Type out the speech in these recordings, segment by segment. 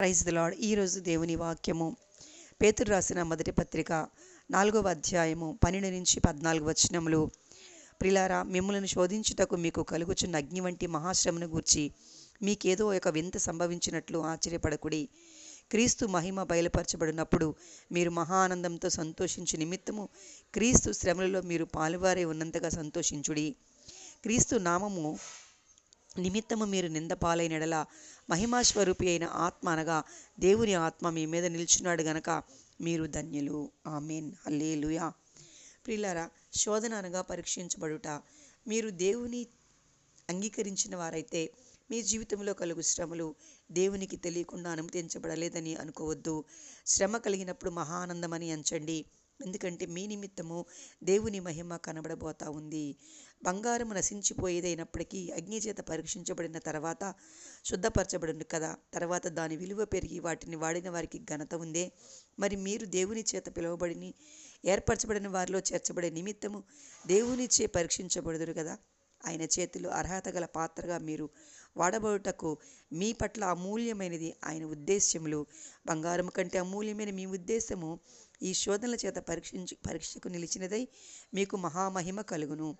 Praise the lord ఈరోజు దేవుని వాక్యము. పేతురు రాసిన మొదటి పత్రిక నాలుగవ అధ్యాయము పన్నెండు నుంచి పద్నాలుగు వచనములు. ప్రిలారా మిమ్మల్ని శోధించుటకు మీకు కలుగుచున్న అగ్ని వంటి మహాశ్రమను గూర్చి మీకేదో ఒక వింత సంభవించినట్లు ఆశ్చర్యపడకుడి. క్రీస్తు మహిమ బయలుపరచబడినప్పుడు మీరు మహా ఆనందంతో సంతోషించు నిమిత్తము క్రీస్తు శ్రమలలో మీరు పాలువారే ఉన్నంతగా సంతోషించుడి. క్రీస్తు నామము నిమిత్తము మీరు నింద పాలైనడల మహిమాస్వరూపి అయిన ఆత్మ అనగా దేవుని ఆత్మ మీ మీద నిల్చున్నాడు గనక మీరు ధన్యులు. ఆమెన్. హల్లేలుయా. ప్రిల్లారా శోధన అనగా పరీక్షించబడుట. మీరు దేవుని అంగీకరించిన వారైతే మీ జీవితంలో కలుగు శ్రమలు దేవునికి తెలియకుండా అనుమతించబడలేదని అనుకోవద్దు. శ్రమ కలిగినప్పుడు మహానందమని అంచండి. ఎందుకంటే మీ నిమిత్తము దేవుని మహిమ కనబడబోతా ఉంది. బంగారం నశించిపోయేదైనప్పటికీ అగ్ని చేత పరీక్షించబడిన తర్వాత శుద్ధపరచబడింది కదా. తర్వాత దాని విలువ పెరిగి వాటిని వాడిన వారికి ఘనత ఉందే. మరి మీరు దేవుని చేత పిలువబడిని ఏర్పరచబడిన వారిలో చేర్చబడే నిమిత్తము దేవునిచే పరీక్షించబడుదురు కదా. ఆయన చేతిలో అర్హత గల పాత్రగా మీరు వాడబడుటకు మీ పట్ల అమూల్యమైనది ఆయన ఉద్దేశ్యములు. బంగారం కంటే అమూల్యమైన మీ ఉద్దేశము ఈ శోధనల చేత పరీక్షించు పరీక్షకు నిలిచినదై మీకు మహామహిమ కలుగును.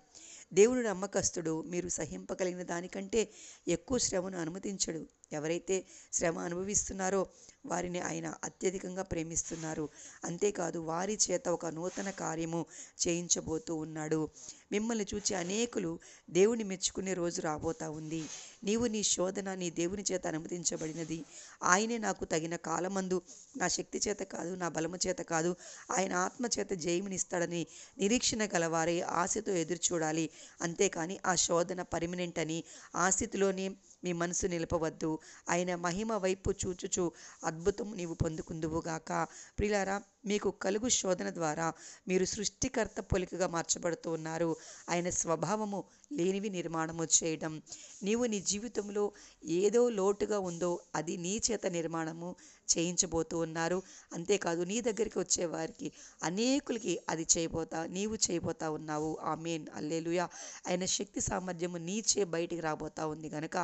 దేవుడు నమ్మకస్తుడు మీరు సహింపగలిగిన దానికంటే ఎక్కువ శ్రమను అనుమతించడు. ఎవరైతే శ్రమ అనుభవిస్తున్నారో వారిని ఆయన అత్యధికంగా ప్రేమిస్తున్నారు. అంతేకాదు వారి చేత ఒక నూతన కార్యము చేయించబోతూ ఉన్నాడు. మిమ్మల్ని చూచి అనేకులు దేవుని మెచ్చుకునే రోజు రాబోతా ఉంది. నీవు నీ శోధన నీ దేవుని చేత అనుమతించబడినది. ఆయనే నాకు తగిన కాలమందు నా శక్తి చేత కాదు నా బలము చేత కాదు ఆయన ఆత్మ చేత జయమునిస్తాడని నిరీక్షణ గలవారే ఆశతో ఎదురు చూడాలి అంతేకాని ఆ శోధన పర్మినెంట్ అని ఆ స్థితిలోనే మీ మనసు నిలపవద్దు. ఆయన మహిమ వైపు చూచుచు అద్భుతం నీవు పొందుకుందువుగాక ప్రిలారా మీకు కలుగు శోధన ద్వారా మీరు సృష్టికర్త పొలికగా మార్చబడుతూ ఉన్నారు. ఆయన స్వభావము లేనివి నిర్మాణము చేయడం. నీవు నీ జీవితంలో ఏదో లోటుగా ఉందో అది నీ చేత నిర్మాణము చేయించబోతూ ఉన్నారు. అంతేకాదు నీ దగ్గరికి వచ్చే వారికి అనేకులకి అది చేయబోతా నీవు చేయబోతా ఉన్నావు. ఆ మెయిన్ అల్లేలుయా ఆయన శక్తి సామర్థ్యము నీచే బయటికి రాబోతా ఉంది గనక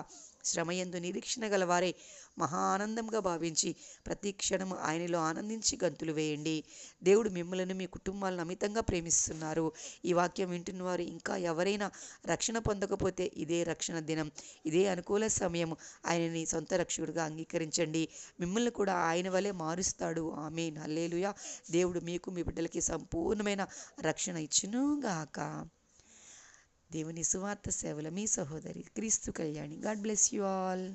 శ్రమయందు నిరీక్షణ గలవారే మహా ఆనందంగా భావించి ప్రతి క్షణము ఆయనలో ఆనందించి గంతులు వేయండి. దేవుడు మిమ్మలను మీ కుటుంబాలను అమితంగా ప్రేమిస్తున్నారు. ఈ వాక్యం వింటున్న వారు ఇంకా ఎవరైనా రక్షణ పొందకపోతే ఇదే రక్షణ దినం. ఇదే అనుకూల సమయం. ఆయనని సొంత రక్షకుడిగా అంగీకరించండి. మిమ్మల్ని కూడా ఆయన వలె మారుస్తాడు. ఆమె నల్లేలుయా దేవుడు మీకు మీ బిడ్డలకి సంపూర్ణమైన రక్షణ ఇచ్చునుగాక. దేవుని సువార్త సేవల మీ సహోదరి క్రీస్తు Kalyani. God bless you all